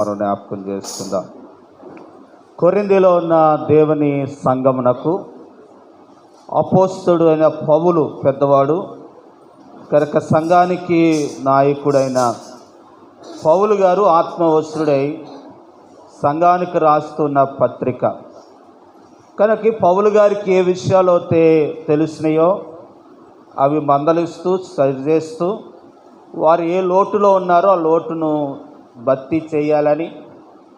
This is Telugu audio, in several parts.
మనం జ్ఞాపకం చేసుకుందాం. కొరిందిలో ఉన్న దేవుని సంగమునకు అపోస్తుడు అయిన పౌలు పెద్దవాడు కనుక సంఘానికి నాయకుడైన పౌలు గారు ఆత్మవసుడై సంఘానికి రాస్తున్న పత్రిక. కనుక పౌలు గారికి ఏ విషయాలు అయితే తెలిసినాయో అవి మందలిస్తూ సరిచేస్తూ వారు ఏ లోటులో ఉన్నారో ఆ లోటును భర్తీ చేయాలని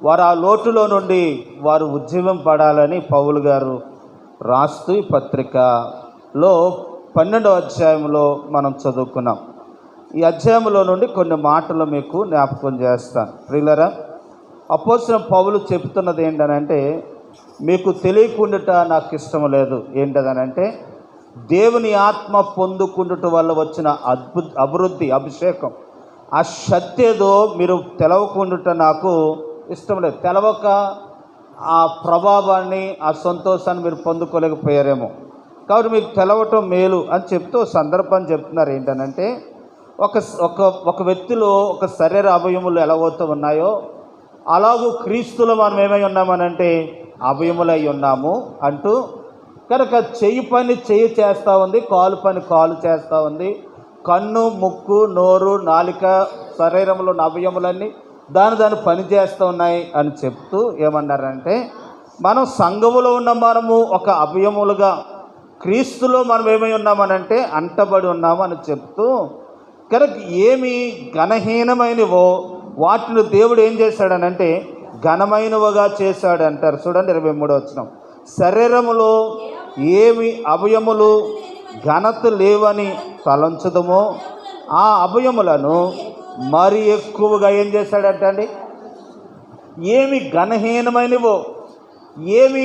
వారు ఆ లోటులో నుండి వారు ఉద్యమం పడాలని పౌలు గారు రాస్తూ ఈ పత్రికలో పన్నెండో అధ్యాయంలో మనం చదువుకున్నాం. ఈ అధ్యాయంలో నుండి కొన్ని మాటలు మీకు జ్ఞాపకం చేస్తాను. ప్రియులరా అపోసిన పౌలు చెప్తున్నది ఏంటనంటే మీకు తెలియకుండుట నాకు ఇష్టం లేదు. ఏంటదనంటే దేవుని ఆత్మ పొందుకుండుట వల్ల వచ్చిన అద్భుత అభివృద్ధి అభిషేకం. ఆ శక్తి ఏదో మీరు తెలవకుండుట నాకు ఇష్టం లేదు. తెలవక ఆ ప్రభావాన్ని ఆ సంతోషాన్ని మీరు పొందుకోలేకపోయారేమో. కాబట్టి మీకు తెలవటం మేలు అని చెప్తూ సందర్భాన్ని సందర్భం చెప్తున్నారు ఏంటనంటే ఒక ఒక ఒక వ్యక్తిలో ఒక శరీర అవయములు ఎలాగోతూ ఉన్నాయో అలాగూ క్రీస్తులో మనం ఏమై ఉన్నామనంటే అవయములై ఉన్నాము అంటూ కనుక చెయ్యి పని చెయ్యి చేస్తూ ఉంది కాలు పని కాలు చేస్తూ ఉంది కన్ను ముక్కు నోరు నాలిక శరీరంలో ఉన్న దాని దాని పనిచేస్తూ ఉన్నాయి అని చెప్తూ ఏమన్నారంటే మనం సంఘములో ఉన్న మనము ఒక అభయములుగా క్రీస్తులో మనం ఏమై ఉన్నామనంటే అంటబడి ఉన్నాము అని చెప్తూ కనుక ఏమి ఘనహీనమైనవో వాటిని దేవుడు ఏం చేశాడనంటే ఘనమైనవిగా చేశాడు అంటారు చూడండి ఇరవై మూడో వచ్చిన శరీరములో ఏమి అవయములు ఘనత లేవని తలంచదమో. ఆ అభయములను మరి ఎక్కువగా ఏం చేశాడట అండి ఏమి ఘనహీనమైనవో ఏమి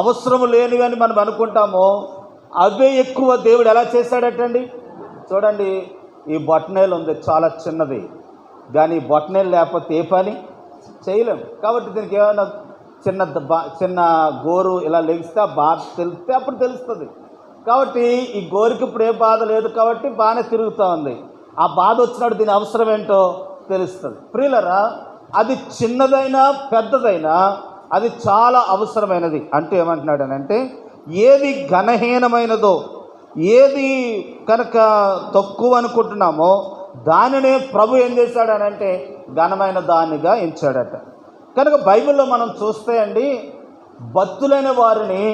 అవసరము లేనివి అని మనం అనుకుంటామో అవే ఎక్కువ దేవుడు ఎలా చేశాడటండి చూడండి ఈ బొట్టనేలు ఉంది చాలా చిన్నది. కానీ ఈ లేకపోతే ఏ పని చేయలేం. కాబట్టి దీనికి ఏమైనా చిన్న బా చిన్న గోరు ఇలా లెగిస్తే బాధ తెలిస్తే అప్పుడు తెలుస్తుంది. కాబట్టి ఈ గోరికి ఇప్పుడు ఏ బాధ లేదు కాబట్టి బాగానే తిరుగుతూ ఉంది ఆ బాధ వచ్చినప్పుడు దీని అవసరం ఏంటో తెలుస్తుంది. ప్రియులరా అది చిన్నదైనా పెద్దదైనా అది చాలా అవసరమైనది. అంటే ఏమంటున్నాడనంటే ఏది ఘనహీనమైనదో ఏది కనుక తక్కువ అనుకుంటున్నామో దానినే ప్రభు ఏం చేశాడనంటే ఘనమైన దానిగా ఎంచాడట. కనుక బైబిల్లో మనం చూస్తే అండి భక్తులైన వారిని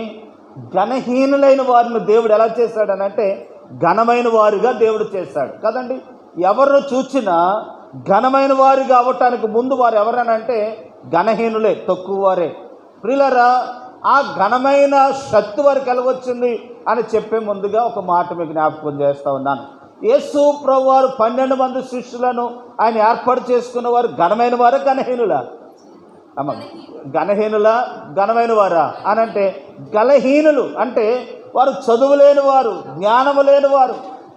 ఘనహీనులైన వారిని దేవుడు ఎలా చేశాడనంటే ఘనమైన వారుగా దేవుడు చేశాడు. కదండి? ఎవరు చూచినా ఘనమైన వారిగా అవ్వటానికి ముందు వారు ఎవరనంటే ఘనహీనులే తక్కువ వారే. ప్రిలరా ఆ ఘనమైన శక్తి వారికి ఎలా వచ్చింది అని చెప్పే ముందుగా ఒక మాట మీకు జ్ఞాపకం చేస్తూ ఉన్నాను. యేసు ప్రభు వారు పన్నెండు మంది శిష్యులను ఆయన ఏర్పాటు చేసుకున్న వారు ఘనమైన వారు ఘనహీనుల? అమ్మ ఘనహీనుల ఘనమైన వారా అని అంటే గలహీనులు అంటే వారు చదువు లేని వారు జ్ఞానము లేని వారు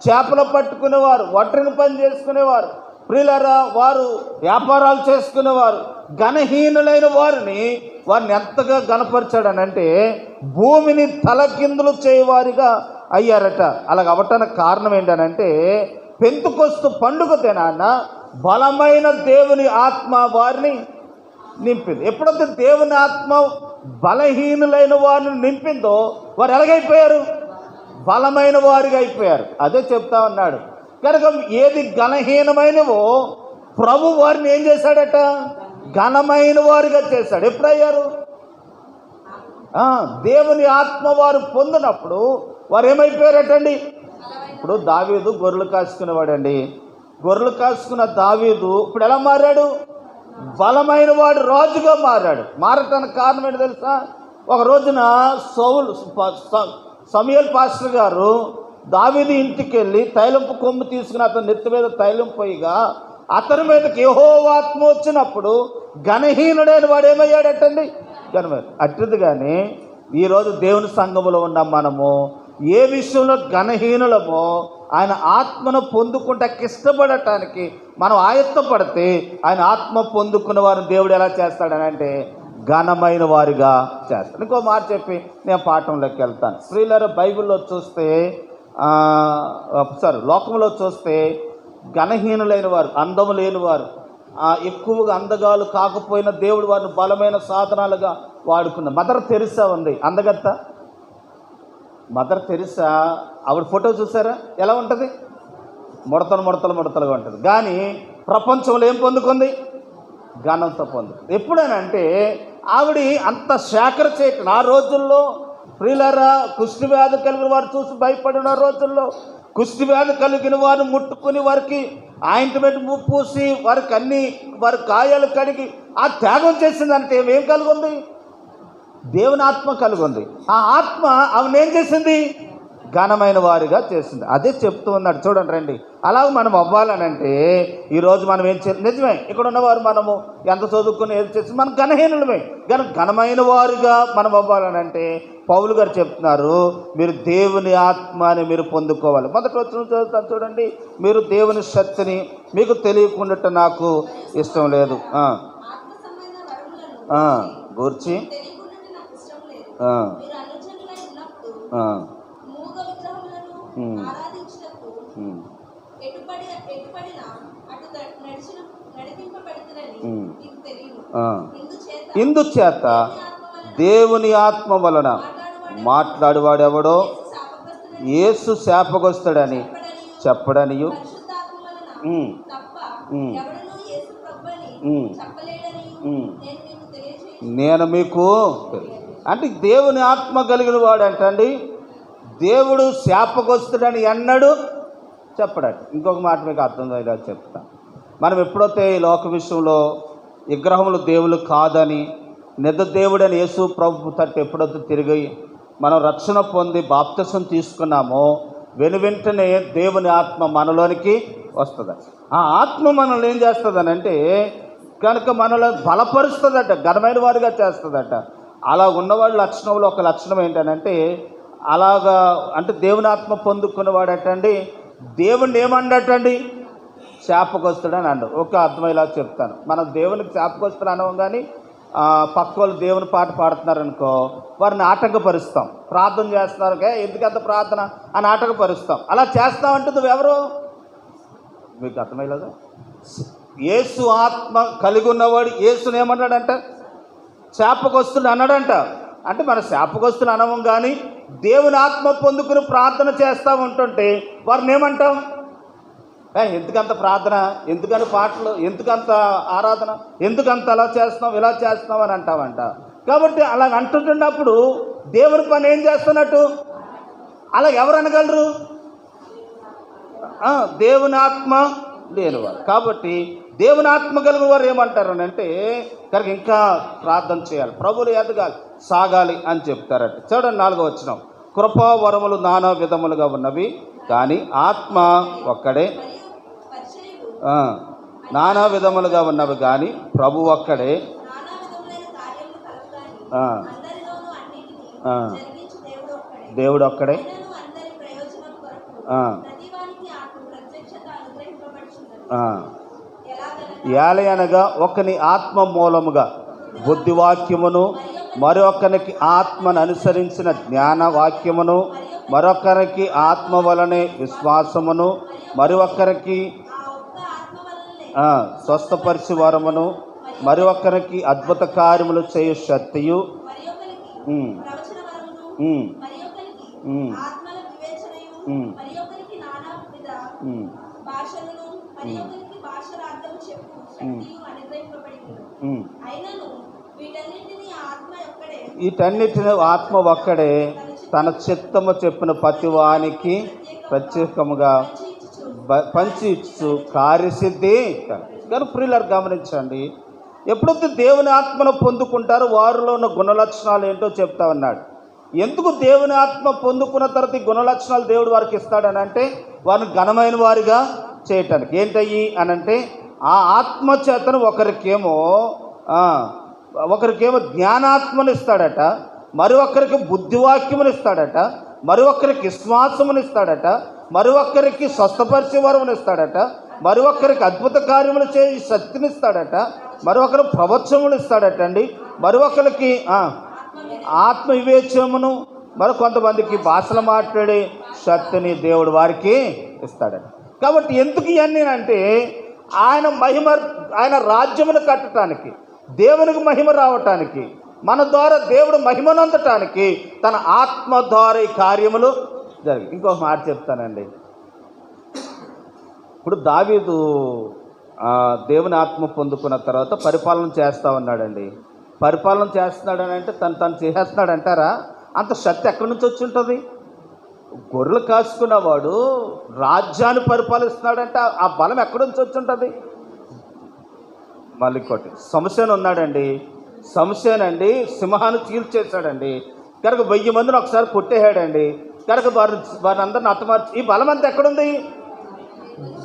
చేపలు పట్టుకునేవారు ఒంటరిని పని చేసుకునేవారు. ప్రియులరా వారు వ్యాపారాలు చేసుకునేవారు. ఘనహీనులైన వారిని వారిని ఎంతగా గనపరిచాడనంటే భూమిని తలకిందులు చేయవారిగా అయ్యారట. అలాగ అవటానికి కారణం ఏంటనంటే పెంతుకొస్తు పండుగ తినాన్న బలమైన దేవుని ఆత్మ వారిని నింపింది. ఎప్పుడైతే దేవుని ఆత్మ బలహీనులైన వారిని నింపిందో వారు ఎలాగైపోయారు? బలమైన వారిగా అయిపోయారు. అదే చెప్తా ఉన్నాడు. కనుక ఏది ఘనహీనమైనవో ప్రభు వారిని ఏం చేశాడట? ఘనమైన వారిగా చేశాడు. ఎప్పుడయ్యారు? దేవుని ఆత్మ వారు పొందినప్పుడు వారు ఏమైపోయారటండి? ఇప్పుడు దావీదు గొర్రెలు కాసుకునేవాడండి. గొర్రెలు కాసుకున్న దావీదు ఇప్పుడు ఎలా మారాడు? బలమైన వాడు రాజుగా మారాడు. మారటానికి కారణం ఏంటి తెలుసా? ఒక రోజున సౌల్ సమయల్ పాస్టర్ గారు దావిది ఇంటికి వెళ్ళి తైలంపు కొమ్ము తీసుకుని అతని నెత్తి మీద తైలం పోయిగా అతని మీదకి ఏహో వచ్చినప్పుడు ఘనహీనుడైన వాడు ఏమయ్యాడటండి? ఘనమైన అట్టిది కానీ ఈరోజు దేవుని సంఘములో ఉన్న మనము. ఏ విషయంలో ఘనహీనులమో ఆయన ఆత్మను పొందుకుంటానికి ఇష్టపడటానికి మనం ఆయత్తపడితే ఆయన ఆత్మ పొందుకున్న వారిని దేవుడు ఎలా చేస్తాడని అంటే ఘనమైన వారిగా చేస్తాడు. ఇంకో మాట చెప్పి నేను పాఠంలోకి వెళ్తాను. స్త్రీలరు బైబిల్లో చూస్తే సారీ లోకంలో చూస్తే ఘనహీనులైన వారు అందము లేని వారు ఎక్కువగా అందగాలు కాకపోయినా దేవుడు వారిని బలమైన సాధనాలుగా వాడుకున్న మదర్ తెరిసా ఉంది. అందగత్త? మదర్ తెరిసా ఆవిడ ఫోటో చూసారా? ఎలా ఉంటుంది? ముడతలు ముడతలు ముడతలుగా ఉంటుంది. కానీ ప్రపంచంలో ఏం పొందుకుంది? ఘనంతో పొందుకుంది. ఎప్పుడనంటే ఆవిడ అంత శాఖర చేయటం ఆ రోజుల్లో ప్రియులరా కుష్టి వ్యాధి కలిగిన వారు చూసి భయపడిన రోజుల్లో కుష్టి వ్యాధి కలిగిన వారు ముట్టుకుని వారికి ఆయింట్మెంట్ పూసి వారికి అన్ని వారి గాయాలు కడిగి ఆ త్యాగం చేసిందంటే ఏం కలిగి ఉంది? దేవుని ఆత్మ కలిగి ఉంది ఆ ఆత్మ ఆమెను ఏం చేసింది? ఘనమైన వారిగా చేసింది. అదే చెప్తూ ఉన్నాడు. చూడండి రండి. అలా మనం అవ్వాలనంటే ఈరోజు మనం ఏం చే నిజమే. ఇక్కడ ఉన్నవారు మనము ఎంత చదువుకుని ఏది చేసి మనం ఘనహీనులమే. కానీ ఘనమైన వారుగా మనం అవ్వాలనంటే పౌలు గారు చెప్తున్నారు మీరు దేవుని ఆత్మని మీరు పొందుకోవాలి. మొదటి వచ్చిన చదువుతాను చూడండి. మీరు దేవుని శక్తిని మీకు తెలియకుండా నాకు ఇష్టం లేదు. గూర్చి. ఇందుచేత దేవుని ఆత్మ వలన మాట్లాడువాడెవడో యేసు శాపగొస్తాడని చెప్పడనియు. నేను మీకు అంటే దేవుని ఆత్మ కలిగిన వాడు అంటండి దేవుడు శాపకొస్తుడని ఎన్నడు చెప్పడాడు. ఇంకొక మాట మీకు అర్థం ఇలా చెప్తా. మనం ఎప్పుడైతే ఈ లోక విషయంలో విగ్రహములు దేవులు కాదని నిద్ర దేవుడని యేసు ప్రభు తట్టు ఎప్పుడైతే తిరిగి మనం రక్షణ పొంది బాప్తసం తీసుకున్నామో వెను వెంటనే దేవుని ఆత్మ మనలోనికి వస్తుంది. ఆ ఆత్మ మనల్ని ఏం చేస్తుందనంటే కనుక మనలో బలపరుస్తుందట ఘనమైన వారిగా చేస్తుందట. అలా ఉన్నవాడు లక్షణంలో ఒక లక్షణం ఏంటనంటే అలాగా అంటే దేవునాత్మ పొందుకున్నవాడటండి దేవుణ్ణి ఏమన్నటండి శాపకొస్తుడని అండు ఒక అర్థమయ్యేలా చెప్తాను. మనం దేవునికి శాపకొస్తుడు అనవం కానీ పక్క వాళ్ళు దేవుని పాట పాడుతున్నారనుకో వారిని ఆటంకపరుస్తాం. ప్రార్థన చేస్తున్నారు ఎందుకంత ప్రార్థన? అని ఆటంకపరుస్తాం. అలా చేస్తామంటే నువ్వెవరు? మీకు అర్థమయ్యలేదు యేసు ఆత్మ కలిగి ఉన్నవాడు యేసుని ఏమన్నాడంట అన్నాడంట అంటే మన శాపకొస్తుడు అనవం కానీ దేవుని ఆత్మ పొందుకుని ప్రార్థన చేస్తూ ఉంటుంటే వారిని ఏమంటాం? ఎందుకంత ప్రార్థన? ఎందుకని పాటలు? ఎందుకంత ఆరాధన? ఎందుకంత అలా చేస్తున్నాం ఇలా చేస్తున్నాం అని అంటామంట కాబట్టి అలా అంటుంటున్నప్పుడు దేవుని పని ఏం చేస్తున్నట్టు? అలా ఎవరు అనగలరు? దేవుని ఆత్మ లేనివారు. కాబట్టి దేవుని ఆత్మ కలిగిన వారు ఏమంటారు అంటే కనుక ఇంకా ప్రార్థన చేయాలి ప్రభులు ఎదగాలి సాగాలి అని చెప్తారట. చూడండి నాలుగో వచ్చినాం కృపా వరములు నానా విధములుగా ఉన్నవి కానీ ఆత్మ ఒక్కడే. నానా విధములుగా ఉన్నవి కానీ ప్రభు ఒక్కడే. దేవుడు ఒక్కడే. ఆ, ఏలయనగా అనగా ఒకని ఆత్మ మూలముగా బుద్ధివాక్యమును మరొకరికి ఆత్మను అనుసరించిన జ్ఞాన వాక్యమును మరొకరికి ఆత్మ వలనే విశ్వాసమును మరి ఒక్కరికి స్వస్థపరిచి వరమును మరి ఒక్కరికి అద్భుత కార్యములు చేయు శక్తియు. భాషలను ఆత్మ ఒక్కడే వీటన్నిటిని ఆత్మ ఒక్కడే తన చిత్తము చెప్పిన ప్రతి వానికి ప్రత్యేకముగా పంచి ఇచ్చు. కార్యసిద్ధి కానీ ప్రియులారు గమనించండి. ఎప్పుడైతే దేవుని ఆత్మను పొందుకుంటారో వారిలో ఉన్న గుణలక్షణాలు ఏంటో చెప్తా ఉన్నాడు. ఎందుకు దేవుని ఆత్మ పొందుకున్న తర్వాత ఈ గుణలక్షణాలు దేవుడు వారికి ఇస్తాడని అంటే వారిని ఘనమైన వారిగా చేయటానికి. ఏంటయ్యి అనంటే ఆ ఆత్మ చేతను ఒకరికేమో ఒకరికేమో జ్ఞానాత్మని ఇస్తాడట మరి ఒక్కరికి బుద్ధివాక్యమును ఇస్తాడట మరి ఒక్కరికి విశ్వాసమును ఇస్తాడట మరి ఒక్కరికి స్వస్థపరిచే వరమును ఇస్తాడట మరి ఒక్కరికి అద్భుత కార్యములు చే శక్తిని ఇస్తాడట మరి ఒకరు ప్రవచనములు ఇస్తాడట అండి మరి ఒకరికి ఆత్మ వివేచమును మరి కొంతమందికి భాషలు మాట్లాడే శక్తిని దేవుడు వారికి ఇస్తాడట. కాబట్టి ఎందుకు ఇవన్నీ అంటే ఆయన మహిమ ఆయన రాజ్యమును కట్టడానికి దేవునికి మహిమ రావటానికి మన ద్వారా దేవుడు మహిమనందటానికి తన ఆత్మ ద్వారా ఈ కార్యములు జరిగి ఇంకొక మాట చెప్తానండి. ఇప్పుడు దావీదు దేవుని ఆత్మ పొందుకున్న తర్వాత పరిపాలన చేస్తా ఉన్నాడండి. పరిపాలన చేస్తున్నాడని అంటే తను తను చేసేస్తున్నాడు అంటారా అంత శక్తి ఎక్కడి నుంచి వచ్చి ఉంటుంది? గొర్రెలు కాసుకున్నవాడు రాజ్యాన్ని పరిపాలిస్తున్నాడంటే. ఆ- బలం ఎక్కడ నుంచి వచ్చి ఉంటుంది మళ్ళీ ఇంకోటి. సంశయన్ ఉన్నాడండి. సమస్యనండి సింహాన్ని చీల్చేశాడండి. కనుక వెయ్యి మందిని ఒకసారి కొట్టేశాడండి. కనుక వారిని వారిని అందరిని అత్తమార్చి ఈ బలం అంతా ఎక్కడుంది?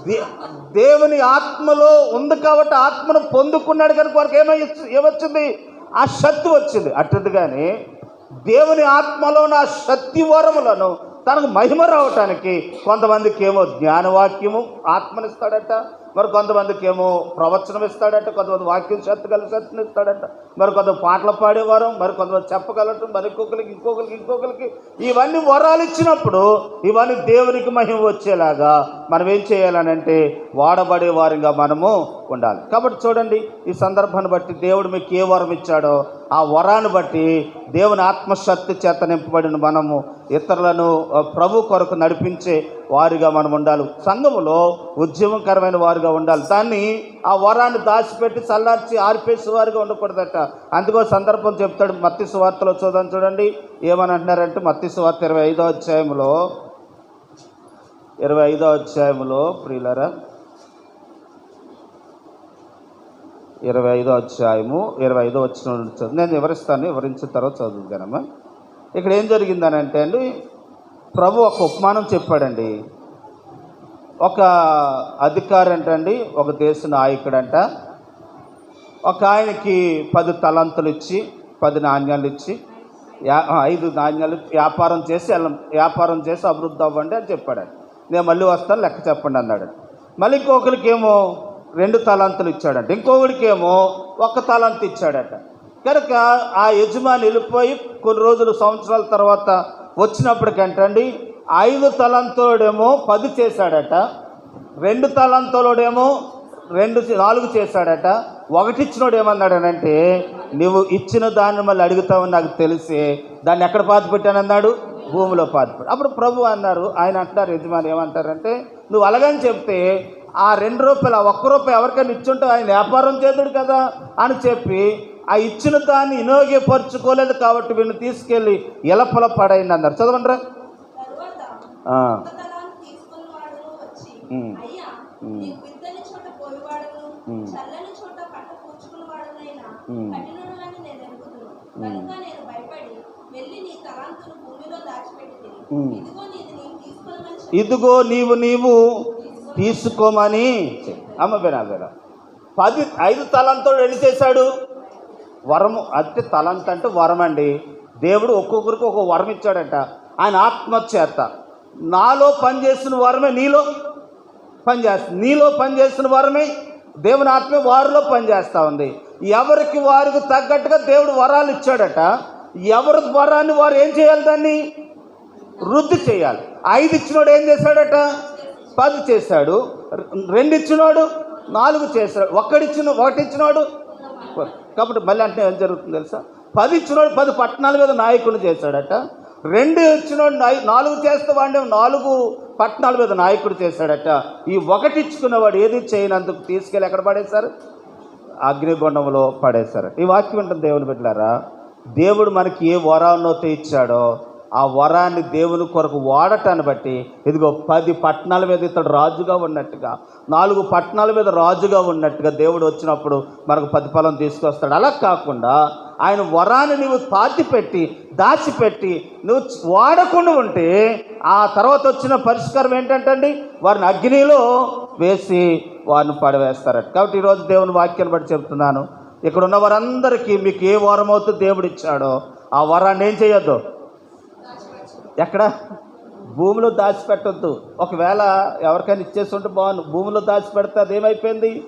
దే- దేవుని ఆత్మలో ఉంది కాబట్టి ఆత్మను పొందుకున్నాడు కనుక వారికి ఏమై ఏమొచ్చింది? ఆ శక్తి వచ్చింది. అట్టుగానే దేవుని ఆత్మలో నా శక్తి వరములను తనకు మహిమ రావటానికి కొంతమందికి ఏమో జ్ఞానవాక్యము ఆత్మనిస్తాడట మరి కొంతమందికి ఏమో ప్రవచనం ఇస్తాడట కొంతమంది వాక్యం శక్తి కలిసి శక్తిని ఇస్తాడట మరి కొంత పాటలు పాడేవారు మరి కొంతమంది చెప్పగలటం మరి ఇంకొకరికి ఇంకొకరికి ఇంకొకరికి. ఇవన్నీ వరాలు ఇచ్చినప్పుడు ఇవన్నీ దేవునికి మహిమ వచ్చేలాగా మనం ఏం చేయాలనంటే వాడబడే వారిగా మనము ఉండాలి. కాబట్టి చూడండి ఈ సందర్భాన్ని బట్టి దేవుడు మీకు ఏ వరం ఇచ్చాడో ఆ వరాన్ని బట్టి దేవుని ఆత్మశక్తి చేత నింపబడిన మనము ఇతరులను ప్రభు కొరకు నడిపించే వారిగా మనం ఉండాలి. సంఘములో ఉద్యమకరమైన వారిగా ఉండాలి. దాన్ని ఆ వరాన్ని దాచిపెట్టి చల్లార్చి ఆర్పేసి వారిగా ఉండకూడదట. అందుకో సందర్భం చెప్తాడు మత్తి సువార్తలో చూద్దాం చూడండి. ఏమని అంటున్నారంటే మత్తి సువార్త ఇరవై ఐదో అధ్యాయంలో ఇరవై ఐదో అధ్యాయంలో ప్రియులరా ఇరవై ఐదో అధ్యాయము ఇరవై ఐదో వచ్చిన నుండి చదువు. నేను వివరిస్తాను వివరించిన తర్వాత చదువుతానమ్మా ఇక్కడ ఏం జరిగిందని అంటే అండి ప్రభు ఒక ఉపమానం చెప్పాడండి. ఒక అధికారి అంటండి ఒక దేశ నాయకుడంట ఒక ఆయనకి పది తలంతులు ఇచ్చి పది నాణ్యాలు ఇచ్చి యా ఐదు నాణ్యాలు వ్యాపారం చేసి వ్యాపారం చేసి అభివృద్ధి అవ్వండి అని చెప్పాడు నేను మళ్ళీ వస్తాను లెక్క చెప్పండి అన్నాడు. మళ్ళీ ఇంకొకరికి ఏమో రెండు తలాంతులు ఇచ్చాడంట. ఇంకొకడికేమో ఒక ఒక్క తలాంతు ఇచ్చాడట. కనుక ఆ యజమాని వెళ్ళిపోయి కొన్ని రోజులు సంవత్సరాల తర్వాత వచ్చినప్పటికంటండి ఐదు తలంతోడేమో పది చేశాడట. రెండు తలంతోడేమో రెండు నాలుగు చేశాడట. ఒకటి ఇచ్చినోడు ఏమన్నాడనంటే నువ్వు ఇచ్చిన దాన్ని మళ్ళీ అడుగుతావని నాకు తెలిసి దాన్ని ఎక్కడ పాతిపెట్టానన్నాడు? భూమిలో పాతిపెట్టాడు. అప్పుడు ప్రభు అన్నారు ఆయన అంటారు యజమాని ఏమంటారంటే నువ్వు అలాగని చెప్తే ఆ రెండు రూపాయలు ఆ ఒక్క రూపాయి ఎవరికైనా ఇచ్చుంటే ఆయన వ్యాపారం చేతుడు కదా అని చెప్పి ఆ ఇచ్చిన దాన్ని వినియోగపరుచుకోలేదు కాబట్టి వీడిని తీసుకెళ్ళి ఎలపల పడైంది అన్నారు. చదవండిరా. వెళ్ళి ఇదిగో నీవు నీవు తీసుకోమని అమ్మ వినా వినా పది ఐదు తలంతో వెళ్ళి చేశాడు? వరము అంటే తలంత అంటే వరం అండి దేవుడు ఒక్కొక్కరికి ఒక వరం ఇచ్చాడట. ఆయన ఆత్మచేత నాలో పనిచేసిన వరమే నీలో పనిచేస్తుంది నీలో పనిచేసిన వరమే దేవుని ఆత్మ వారిలో పనిచేస్తూ ఉంది. ఎవరికి వారికి తగ్గట్టుగా దేవుడు వరాలు ఇచ్చాడట ఎవరి వరాన్ని వారు ఏం చేయాలి దాన్ని? వృద్ధి చేయాలి. ఐదు ఇచ్చినోడు ఏం చేశాడట? పది చేశాడు రెండు ఇచ్చినాడు నాలుగు చేశాడు ఒక్కడిచ్చిన ఒకటి ఇచ్చినాడు కాబట్టి మళ్ళీ అంటే ఏం జరుగుతుంది తెలుసా? పది ఇచ్చినోడు పది పట్టణాల మీద నాయకులు చేశాడట రెండు ఇచ్చినోడు నాలుగు చేస్తే వాడిని నాలుగు పట్టణాల మీద నాయకుడు చేశాడట. ఈ ఒకటి ఇచ్చుకున్నవాడు ఏది చేయనందుకు తీసుకెళ్ళి ఎక్కడ పడేశారు? అగ్నిగుండంలో పడేశారు. ఈ వాక్యం ఉంటుంది దేవుని బిడ్డలారా దేవుడు మనకి ఏ వరాన్నోతే ఇచ్చాడో ఆ వరాన్ని దేవుని కొరకు వాడటాన్ని బట్టి ఇదిగో పది పట్టణాల మీద ఇతడు రాజుగా ఉన్నట్టుగా నాలుగు పట్టణాల మీద రాజుగా ఉన్నట్టుగా దేవుడు వచ్చినప్పుడు మనకు ప్రతిఫలం తీసుకొస్తాడు. అలా కాకుండా ఆయన వరాన్ని నువ్వు పాతిపెట్టి దాచిపెట్టి నువ్వు వాడకుండా ఉంటే ఆ తర్వాత వచ్చిన పరిష్కారం ఏంటంటండి? వారిని అగ్నిలో వేసి వారిని పడవేస్తారట. కాబట్టి ఈరోజు దేవుని వాక్యాన్ని బట్టి చెప్తున్నాను. ఇక్కడ ఉన్న వారందరికీ మీకు ఏ వరం అవుతుందో దేవుడు ఇచ్చాడో ఆ వరాన్ని ఏం చేయొద్దు? ఎక్కడ? భూమిలో దాచిపెట్టద్దు. ఒకవేళ ఎవరికైనా ఇచ్చేస్తుంటే బాగుంది భూమిలో దాచిపెడితే అదేమైపోయింది?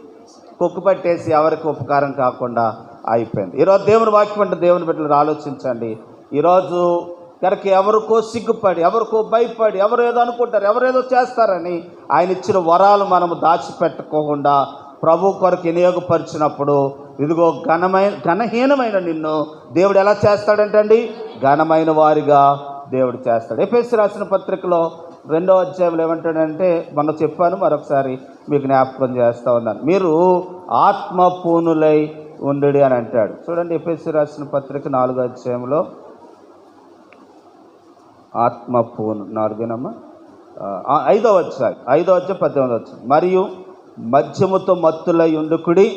కొక్కు పట్టేసి ఎవరికి ఉపకారం కాకుండా అయిపోయింది. ఈరోజు దేవుని వాక్యం అంటే దేవుని బిడ్డలు ఆలోచించండి. ఈరోజు కనుక ఎవరికో సిగ్గుపడి ఎవరికో భయపడి ఎవరు ఏదో అనుకుంటారు ఎవరేదో చేస్తారని ఆయన ఇచ్చిన వరాలు మనము దాచిపెట్టుకోకుండా ప్రభు కొరకు వినియోగపరిచినప్పుడు ఇదిగో ఘనమైన ఘనహీనమైన నిన్ను దేవుడు ఎలా చేస్తాడంటండి? ఘనమైన వారిగా దేవుడు చేస్తాడు. ఎఫ్ఎస్ రాసిన పత్రికలో రెండో అధ్యాయంలో ఏమంటాడంటే మొన్న చెప్పాను మరొకసారి మీకు జ్ఞాపకం చేస్తూ ఉన్నాను. మీరు ఆత్మ పూనులై ఉండు అని అంటాడు. చూడండి ఎఫ్ఎస్సి రాసిన పత్రిక నాలుగో అధ్యాయంలో ఆత్మపూను నాలుగేనమ్మా? ఐదో వచ్చాయి ఐదో వచ్చి పద్దెనిమిది వచ్చాయి మరియు మద్యముతో మత్తులై ఉండుకుడి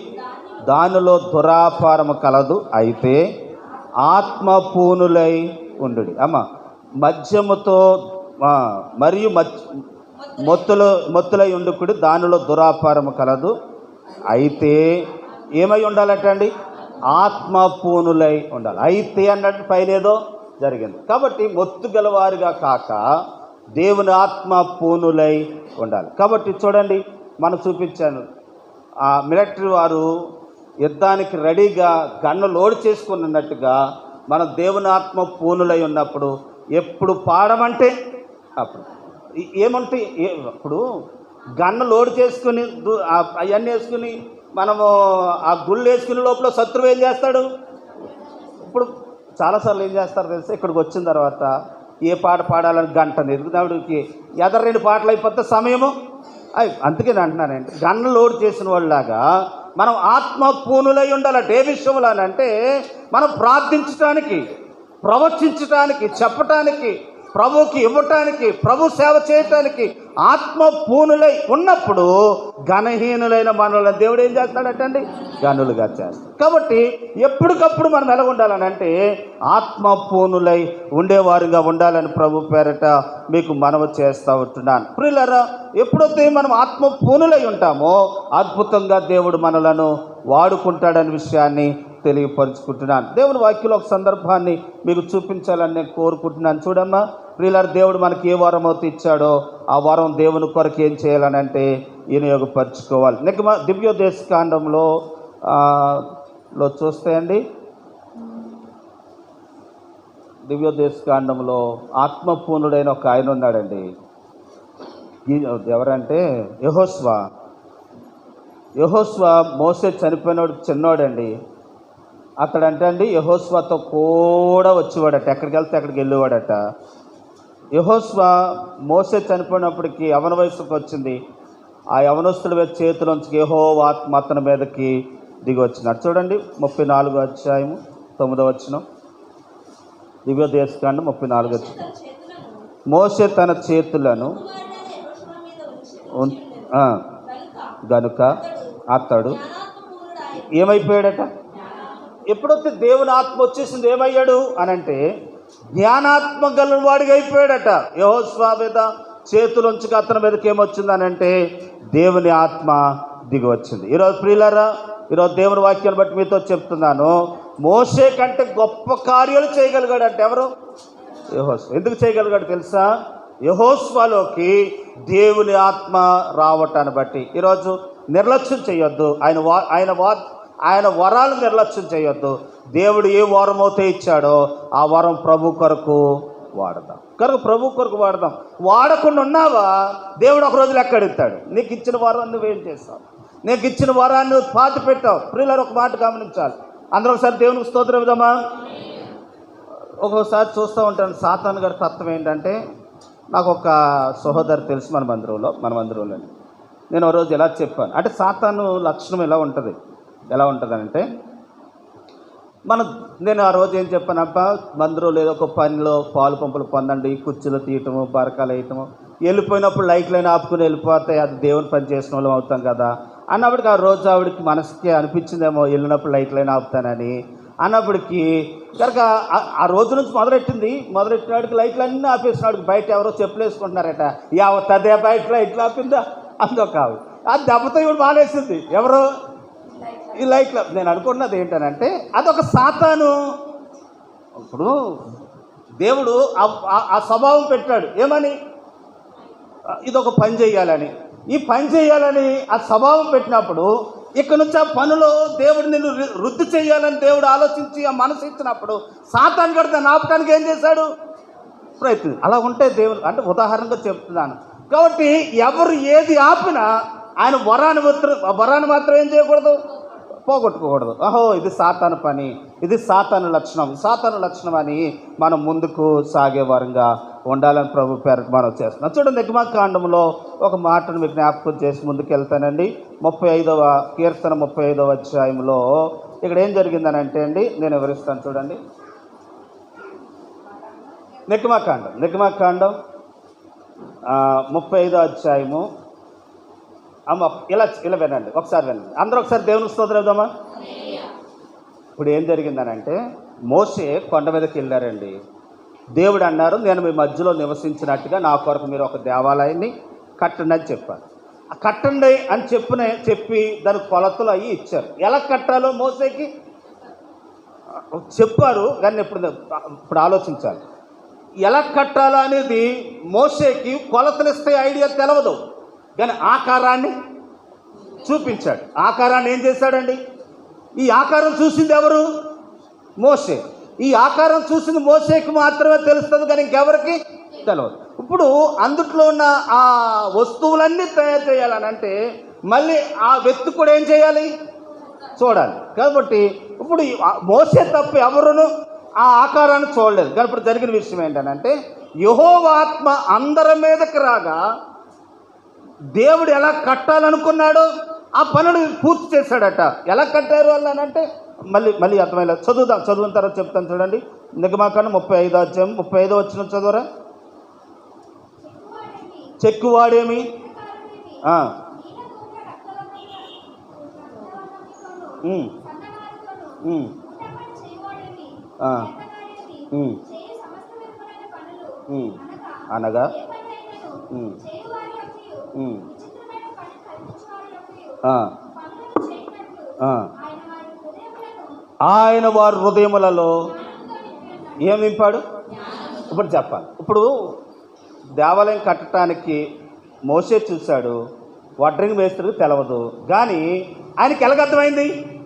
దానిలో దురాపారము కలదు అయితే ఆత్మపూనులై ఉండు అమ్మ మద్యముతో మరియు మద్ మొత్తులై ఉండుకుడు దానిలో దురాపారం కలదు. అయితే ఏమై ఉండాలటండి? ఆత్మ పూనులై ఉండాలి. అయితే అన్నట్టు పైన ఏదో జరిగింది. కాబట్టి మొత్తు గలవారుగా కాక దేవుని ఆత్మ పూనులై ఉండాలి. కాబట్టి చూడండి మనం చూపించాను. ఆ మిలిటరీ వారు యుద్ధానికి రెడీగా గన్ను లోడ్ చేసుకుని ఉన్నట్టుగా మన దేవుని ఆత్మ పూనులై ఉన్నప్పుడు ఎప్పుడు పాడమంటే అప్పుడు. ఈ- ఏమంటే ఇప్పుడు గన్ను లోడ్ చేసుకుని అవన్నీ వేసుకుని మనము ఆ గుళ్ళు వేసుకునే లోపల శత్రువు ఏం చేస్తాడు? ఇప్పుడు చాలాసార్లు ఏం చేస్తారు తెలుసా? ఇక్కడికి వచ్చిన తర్వాత ఏ పాట పాడాలని గంట ఎదుగుదాడికి ఎదర రెండు పాటలు అయిపోతే సమయము అయ్ అందుకే నేను అంటున్నానండి గన్ను లోడ్ చేసిన వాళ్ళలాగా మనం ఆత్మ పూనులై ఉండాలంటే ఏ విషయంలో అని అంటే మనం ప్రార్థించటానికి ప్రవచించటానికి చెప్పటానికి ప్రభుకి ఇవ్వటానికి ప్రభు సేవ చేయటానికి ఆత్మ పూనులై ఉన్నప్పుడు ఘనహీనులైన మనల్ని దేవుడు ఏం చేస్తాడటండి? గనులుగా చేస్తాడు. కాబట్టి ఎప్పటికప్పుడు మనం ఎలా ఉండాలని అంటే ఆత్మ పూనులై ఉండేవారుగా ఉండాలని ప్రభు పేరట మీకు మనవి చేస్తూ ఉంటున్నాను. ప్రియులరా ఎప్పుడైతే మనం ఆత్మ పూనులై ఉంటామో అద్భుతంగా దేవుడు మనలను వాడుకుంటాడనే విషయాన్ని తెలియపరుచుకుంటున్నాను. దేవుని వాక్యలో ఒక సందర్భాన్ని మీకు చూపించాలని నేను కోరుకుంటున్నాను. చూడమ్మా ప్రియులారు దేవుడు మనకి ఏ వరం అయితే ఇచ్చాడో ఆ వరం దేవుని కొరకు ఏం చేయాలని అంటే వినియోగపరచుకోవాలి. నిక దివ్యోదేశ కాండంలో లో చూస్తే అండి దివ్యోదేశ కాండంలో ఆత్మపూర్ణుడైన ఒక ఆయన ఉన్నాడండి. ఎవరంటే? యహోస్వా యహోస్వా మోసే చనిపోయినోడు చిన్నోడండి. అక్కడంటే అండి యహోస్వాతో కూడా వచ్చేవాడట. ఎక్కడికి వెళ్తే అక్కడికి వెళ్ళేవాడట. యహోస్వా మోసే చనిపోయినప్పటికీ యవన వయసుకు వచ్చింది. ఆ యవనస్తుడి మీద చేతిలోంచి యహో ఆత్మ అతని మీదకి దిగి వచ్చినాడు. చూడండి ముప్పై నాలుగు అధ్యాయము తొమ్మిదో వచ్చిన దివ్య దేశకాండ ముప్పై నాలుగు వచ్చిన మోసే తన చేతులను గనుక అతడు. ఏమైపోయాడట? ఎప్పుడొస్తే దేవుని ఆత్మ వచ్చేసింది ఏమయ్యాడు అనంటే అంటే జ్ఞానాత్మ గలవాడిగా అయిపోయాడట. యహోస్వా మీద చేతులుంచుకు అతని మీదకి ఏమొచ్చింది దేవుని ఆత్మ దిగి వచ్చింది ఈరోజు ప్రియులరా ఈరోజు దేవుని వాక్యాన్ని బట్టి మీతో చెప్తున్నాను. మోసే కంటే గొప్ప కార్యాలు చేయగలిగాడంటే ఎవరు? యహోస్ ఎందుకు చేయగలిగాడు తెలుసా? యహోస్వాలోకి దేవుని ఆత్మ రావటాన్ని బట్టి. ఈరోజు నిర్లక్ష్యం చేయొద్దు. ఆయన వా ఆయన వా ఆయన వరాలు నిర్లక్ష్యం చేయొద్దు. దేవుడు ఏ వరం అయితే ఇచ్చాడో ఆ వరం ప్రభు కొరకు వాడదాం. కనుక ప్రభు కొరకు వాడదాం. వాడకుండా ఉన్నావా? దేవుడు ఒక రోజు లెక్క అడుగుతాడు. నీకు ఇచ్చిన వరం నువ్వేం చేస్తావు? నీకు ఇచ్చిన వరాన్ని పాతి పెట్టావు. ప్రియులను ఒక మాట గమనించాలి. అందరూ ఒకసారి దేవునికి స్తోత్రం విధమా ఒక్కొక్కసారి చూస్తూ ఉంటాను. సాతాన్ గారి తత్వం ఏంటంటే నాకు ఒక సహోదరు తెలుసు మన మందిరంలో మన మందిరంలో నేను ఒక రోజు ఎలా చెప్పాను. అంటే సాతాను లక్షణం ఎలా ఉంటుంది? ఎలా ఉంటుందంటే మన నేను ఆ రోజు ఏం చెప్పానప్ప మందులో లేదో ఒక పనిలో పాలు పంపులు పొందండి కుర్చీలు తీయటము బరకాలు వేయటము వెళ్ళిపోయినప్పుడు లైట్లైనా ఆపుకుని వెళ్ళిపోతే అది దేవుని పని చేసిన వాళ్ళం అవుతాం కదా అన్నప్పటికి ఆ రోజు ఆవిడకి మనసుకి అనిపించిందేమో వెళ్ళినప్పుడు లైట్లైనా ఆపుతానని అన్నప్పటికీ కనుక ఆ- రోజు నుంచి మొదలెట్టింది మొదలెట్టినాడికి లైట్లు అన్నీ ఆపేసినాడికి బయట ఎవరో చెప్పులు వేసుకుంటున్నారట యావత్ అదే బయట లైట్లు ఆపిందా? అందులో కావు ఆ దెబ్బతో ఇవి మానేసింది. ఎవరో? ఈ లైట్లు నేను అనుకున్నది ఏంటనంటే అదొక సాతాను. ఇప్పుడు దేవుడు ఆ- స్వభావం పెట్టాడు. ఏమని? ఇదొక పని చేయాలని ఈ పని చేయాలని ఆ స్వభావం పెట్టినప్పుడు ఇక్కడ నుంచి ఆ పనిలో దేవుడు నిన్ను వృద్ధి చేయాలని దేవుడు ఆలోచించి ఆ మనసు ఇచ్చినప్పుడు సాతాను కడితే ఆపటానికి ఏం చేశాడు? ప్రయత్నం. అలా ఉంటే దేవుడు అంటే ఉదాహరణగా చెప్తున్నాను. కాబట్టి ఎవరు ఏది ఆపినా ఆయన వరాన్ని మాత్రం వరాన్ని మాత్రం ఏం చేయకూడదు? పోగొట్టుకోకూడదు. అహో ఇది సాతాను పని ఇది సాతాను లక్షణం సాతాను లక్షణం అని మనం ముందుకు సాగే వారంగా ఉండాలని ప్రభు పేరు మనం చేస్తున్నాం. చూడండి నిగమకాండంలో ఒక మాటను మీకు జ్ఞాపకం చేసి ముందుకు వెళ్తానండి ముప్పై ఐదవ కీర్తన ముప్పై ఐదవ అధ్యాయంలో ఇక్కడ ఏం జరిగిందని అంటే అండి నేను వివరిస్తాను చూడండి. నిగమకాండం నిగమకాండం ముప్పై ఐదో అధ్యాయము అమ్మ ఇలా ఇలా వినండి ఒకసారి వినండి. అందరూ ఒకసారి దేవుని స్తోత్రమా ఇప్పుడు ఏం జరిగిందనంటే మోసే కొండ మీదకి వెళ్ళారండి. దేవుడు అన్నారు నేను మీ మధ్యలో నివసించినట్టుగా నా కొరకు మీరు ఒక దేవాలయాన్ని కట్టండి అని చెప్పారు. కట్టండి అని చెప్పిన చెప్పి దాని కొలతలు అవి ఇచ్చారు. ఎలా కట్టాలో మోసేకి చెప్పారు కానీ ఇప్పుడు ఇప్పుడు ఆలోచించాలి. ఎలా కట్టాలో అనేది మోసేకి కొలతలు ఇస్తే ఐడియా తెలవదు. కానీ ఆకారాన్ని చూపించాడు. ఆకారాన్ని ఏం చేశాడండి? ఈ ఆకారం చూసింది ఎవరు? మోసే ఈ ఆకారం చూసింది మోసేకి మాత్రమే తెలుస్తుంది కానీ ఇంకెవరికి తెలియదు ఇప్పుడు అందుట్లో ఉన్న ఆ వస్తువులన్నీ తయారు చేయాలని అంటే మళ్ళీ ఆ వ్యక్తి కూడా ఏం చేయాలి? చూడాలి. కాబట్టి ఇప్పుడు మోసే తప్ప ఎవరును ఆ ఆకారాన్ని చూడలేదు. కానీ ఇప్పుడు జరిగిన విషయం ఏంటంటే యహోవాత్మ అందరి మీదకి రాగా దేవుడు ఎలా కట్టాలనుకున్నాడో ఆ పనులు పూర్తి చేశాడట. ఎలా కట్టారు వాళ్ళు అని అంటే మళ్ళీ మళ్ళీ అర్థమయ్యే చదువుదాం. చదివిన తర్వాత చెప్తాను చూడండి. నిగమాకాండ ముప్పై ఐదో అధ్యాయం ముప్పై ఐదో వచ్చిన చదువురా? చెక్కువాడేమి? ఉమ్, ఉమ్. అనగా. ఆయన వారి హృదయములలో ఏం నింపాడు? ఇప్పుడు చెప్పాలి. ఇప్పుడు దేవాలయం కట్టడానికి మోసే చూశాడు. వడ్రింగ్ వేస్తుడికి తెలవదు. కానీ ఆయనకి ఎలాగర్థమైంది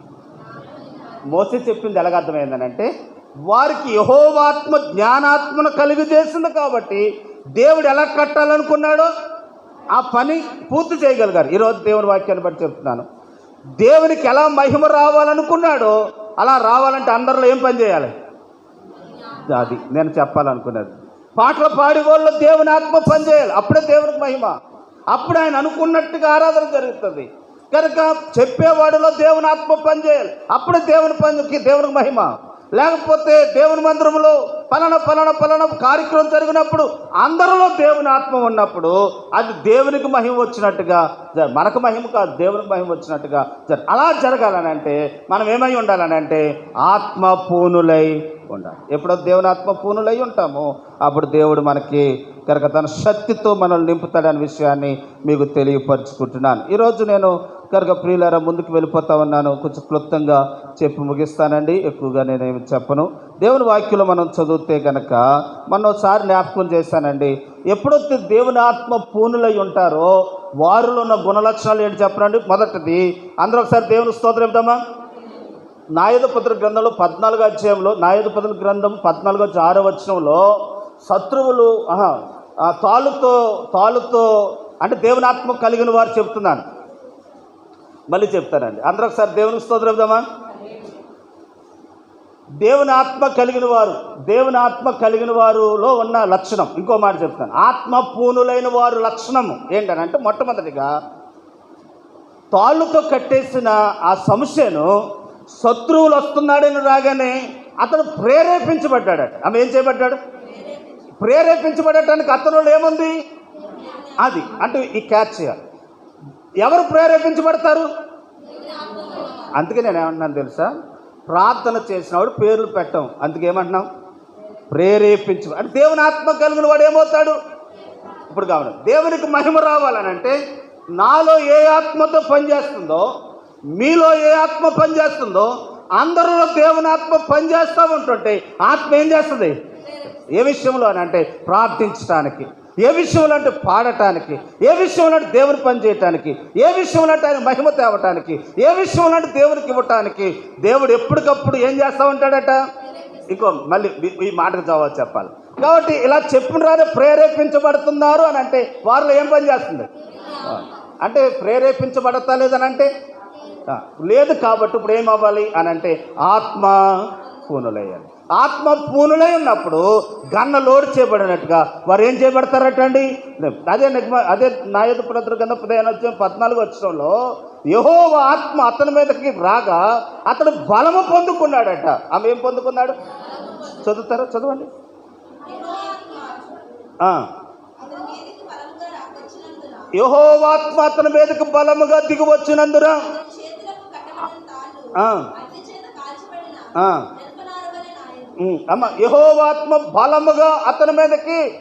మోసే చెప్పింది ఎలాగర్థమైందని అంటే వారికి యహోవాత్మ జ్ఞానాత్మను కలిగి చేసింది కాబట్టి దేవుడు ఎలా కట్టాలనుకున్నాడో ఆ పని పూర్తి చేయగలిగారు. ఈరోజు దేవుని వాక్యాన్ని బట్టి చెప్తున్నాను. దేవునికి ఎలా మహిమ రావాలనుకున్నాడో అలా రావాలంటే అందరిలో ఏం పని చేయాలి? అది నేను చెప్పాలనుకున్నది. పాటలు పాడి వాళ్ళు దేవుని ఆత్మ పనిచేయాలి అప్పుడే దేవునికి మహిమ. అప్పుడు ఆయన అనుకున్నట్టుగా ఆరాధన జరుగుతుంది. కనుక చెప్పేవాడిలో దేవుని ఆత్మ పనిచేయాలి అప్పుడే దేవుని పని దేవునికి మహిమ. లేకపోతే దేవుని మందిరంలో పలాన పలాన పలాన కార్యక్రమం జరిగినప్పుడు అందరిలో దేవుని ఆత్మ ఉన్నప్పుడు అది దేవునికి మహిమ వచ్చినట్టుగా జ- మనకు మహిమ కాదు దేవునికి మహిమ వచ్చినట్టుగా అలా జరగాలని అంటే మనం ఏమై ఉండాలని అంటే ఆత్మ పూనులై ఉండాలి. ఎప్పుడో దేవుని ఆత్మ పూనులై ఉంటామో అప్పుడు దేవుడు మనకి కనుక తన శక్తితో మనల్ని నింపుతాడనే విషయాన్ని మీకు తెలియపరుచుకుంటున్నాను. ఈరోజు నేను ఒక్కరిగా ప్రియులారా ముందుకు వెళ్ళిపోతా ఉన్నాను. కొంచెం క్లుప్తంగా చెప్పి ముగిస్తానండి. ఎక్కువగా నేనేమి చెప్పను. దేవుని వాక్యంలో మనం చదివితే కనుక మనం ఒకసారి జ్ఞాపకం చేశానండి. ఎప్పుడైతే దేవుని ఆత్మ పూనులై ఉంటారో వారిలో ఉన్న గుణలక్షణాలు ఏంటి చెప్పనండి? మొదటిది అందరూ ఒకసారి దేవుని స్తోత్రం ఇద్దామా నాయుధపత్ర గ్రంథంలో పద్నాలుగో అధ్యాయంలో నాయుధపత్ర గ్రంథం పద్నాలుగో ఆరో వచనంలో శత్రువులు తాలుతో తాలుతో అంటే దేవునాత్మ కలిగిన వారు చెప్తున్నాను. మళ్ళీ చెప్తానండి. అందరూ ఒకసారి దేవునికి స్తోత్రం దేవుని ఆత్మ కలిగిన వారు దేవుని ఆత్మ కలిగిన వారులో ఉన్న లక్షణం. ఇంకో మాట చెప్తాను. ఆత్మ పూనులైన వారు లక్షణము ఏంటనంటే మొట్టమొదటిగా తాళ్ళుతో కట్టేసిన ఆ సమస్యను శత్రువులు వస్తున్నాడని రాగానే అతను ప్రేరేపించబడ్డాడట. ఆమె ఏం చేయబడ్డాడు? ప్రేరేపించబడటానికి అతను ఏముంది? అది. అంటే ఈ క్యాచ్. చేయాలి ఎవరు ప్రేరేపించబడతారు? అందుకే నేను ఏమంటున్నాను తెలుసా? ప్రార్థన చేసినవాడు పేర్లు పెట్టం. అందుకే ఏమంటున్నాం? ప్రేరేపించు అంటే దేవుని ఆత్మ కలిగిన వాడు ఏమవుతాడు? ఇప్పుడు కావాలి. దేవునికి మహిమ రావాలని అంటే నాలో ఏ ఆత్మతో పనిచేస్తుందో మీలో ఏ ఆత్మ పనిచేస్తుందో అందరిలో దేవుని ఆత్మ పనిచేస్తూ ఉంటుంటే ఆత్మ ఏం చేస్తుంది? ఏ విషయంలో అని అంటే ప్రార్థించడానికి ఏ విషయంలో అంటే పాడటానికి ఏ విషయంలో అంటే దేవుని పని చేయటానికి ఏ విషయంలో అంటే ఆయన మహిమ తేవటానికి ఏ విషయంలో అంటే దేవునికి ఇవ్వటానికి దేవుడు ఎప్పటికప్పుడు ఏం చేస్తూ ఉంటాడట? ఇంకో మళ్ళీ ఈ- మాటకు జవాబు చెప్పాలి. కాబట్టి ఇలా చెప్పిన రాదే ప్రేరేపించబడుతున్నారు అని అంటే వారిలో ఏం పని చేస్తుంది? అంటే ప్రేరేపించబడతా లేదని అంటే లేదు కాబట్టి ఇప్పుడు ఏం అవ్వాలి అని అంటే ఆత్మ పూనులయ్యాలి. ఆత్మ పూనులై ఉన్నప్పుడు గన్న లోడ్ చేయబడినట్టుగా వారు ఏం చేయబడతారట అండి అదే అదే నాయదు ప్రతుల కింద పదిహేను వచ్చి పద్నాలుగు వచ్చంలో యహో ఆత్మ అతని మీదకి రాగా అతడు బలము పొందుకున్నాడట. ఆమె ఏం పొందుకున్నాడు? చదువుతారా? చదవండి. ఆ. అతని మీదికి బలముగా రాకొచ్చినందున యెహోవాత్మ అతని మీదకి బలముగా దిగివచ్చినందున అతని అమ్మ యహోవాత్మ బలముగా అతని మీదకి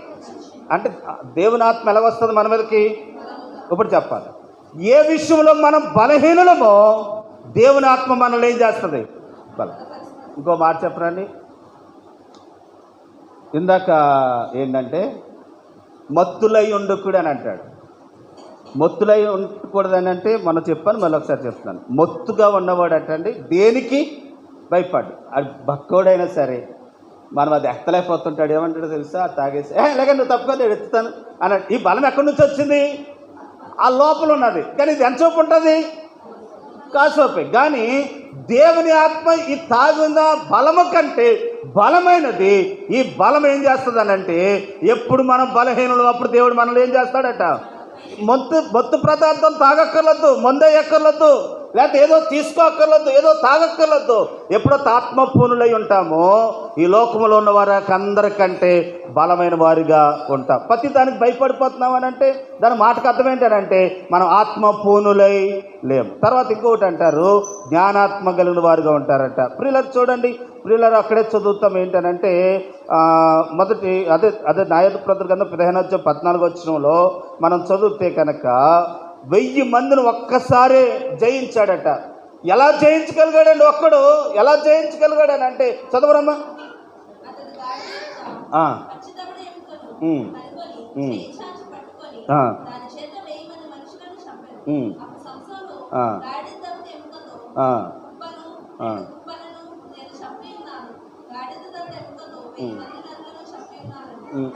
అంటే దేవుని ఆత్మ ఎలా వస్తుంది మన మీదకి? ఇప్పుడు చెప్పాలి. ఏ విషయంలో మనం బలహీనులమో దేవుని ఆత్మ మనల్ని ఏం చేస్తుంది? బలం. ఇంకో మాట చెప్పరండి. ఇందాక ఏంటంటే మత్తులై ఉండకూడదు అని అంటాడు. మొత్తులై ఉండకూడదని అంటే మనం చెప్పాను మళ్ళీ ఒకసారి చెప్తున్నాను. మొత్తుగా ఉన్నవాడు అంటే దేనికి? భయపడ్డు. అది భక్కోడైనా సరే మనం అది ఎత్తలేకపోతుంటాడు. ఏమంటాడు తెలుసా? తాగేసి ఏ లేక నువ్వు తప్పుకొని నేను ఎత్తుతాను అన్నాడు. ఈ బలం ఎక్కడి నుంచి వచ్చింది? ఆ లోపల ఉన్నది. కానీ ఇది ఎంతసేపు ఉంటుంది? కాసేపు. కానీ దేవుని ఆత్మ ఈ తాగున్న బలము కంటే బలమైనది. ఈ బలం ఏం చేస్తుందనంటే ఎప్పుడు మనం బలహీనులు అప్పుడు దేవుడు మనల్ని ఏం చేస్తాడట? మొత్తు మొత్తు పదార్థం తాగక్కర్లొద్దు మందే ఎక్కర్లొద్దు లేకపోతే ఏదో తీసుకోక్కర్లొద్దు ఏదో తాగక్కర్లొద్దు ఎప్పుడో ఆత్మపూనులై ఉంటామో ఈ లోకంలో ఉన్న వారికి అందరికంటే బలమైన వారిగా ఉంటాం. ప్రతి దానికి భయపడిపోతున్నాం అని అంటే దాని మాటకు అర్థం ఏంటంటే మనం ఆత్మపూనులై లేం. తర్వాత ఇంకొకటి అంటారు జ్ఞానాత్మ కలిగిన వారుగా ఉంటారంట. ప్రియులర్ చూడండి ప్రియులర్ అక్కడే చదువుతాం ఏంటనంటే మొదటి అదే అదే నాయకు ప్రతుల కింద పదిహేను వచ్చే పద్నాలుగు వచ్చినంలో మనం చదివితే కనుక వెయ్యి మందిని ఒక్కసారే జయించాడట. ఎలా జయించగలిగాడండి ఒక్కడు? ఎలా జయించగలిగాడని అంటే చదవరమ్మా.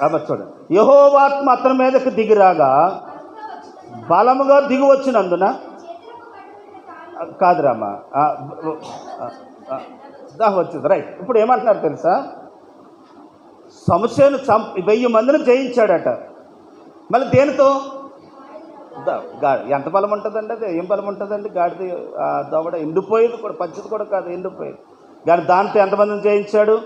అతడు చూడండి. యహోవాత్మ అతని మీదకి దిగిరాగా బలముగా దిగి వచ్చినందున ఆ, కాదురామ్మా వచ్చింది. రైట్. ఇప్పుడు ఏమంటున్నారు తెలుసా? సమస్యను చం వెయ్యి మందిని జయించాడట. మళ్ళీ దేనితో? ఎంత బలం ఉంటుందండి అది? ఏం బలం ఉంటుందండి? గాడిద దవడ ఎండిపోయేది కూడా పచ్చిది కూడా కాదు ఎండిపోయేది. కానీ దాంతో ఎంతమందిని జయించాడు?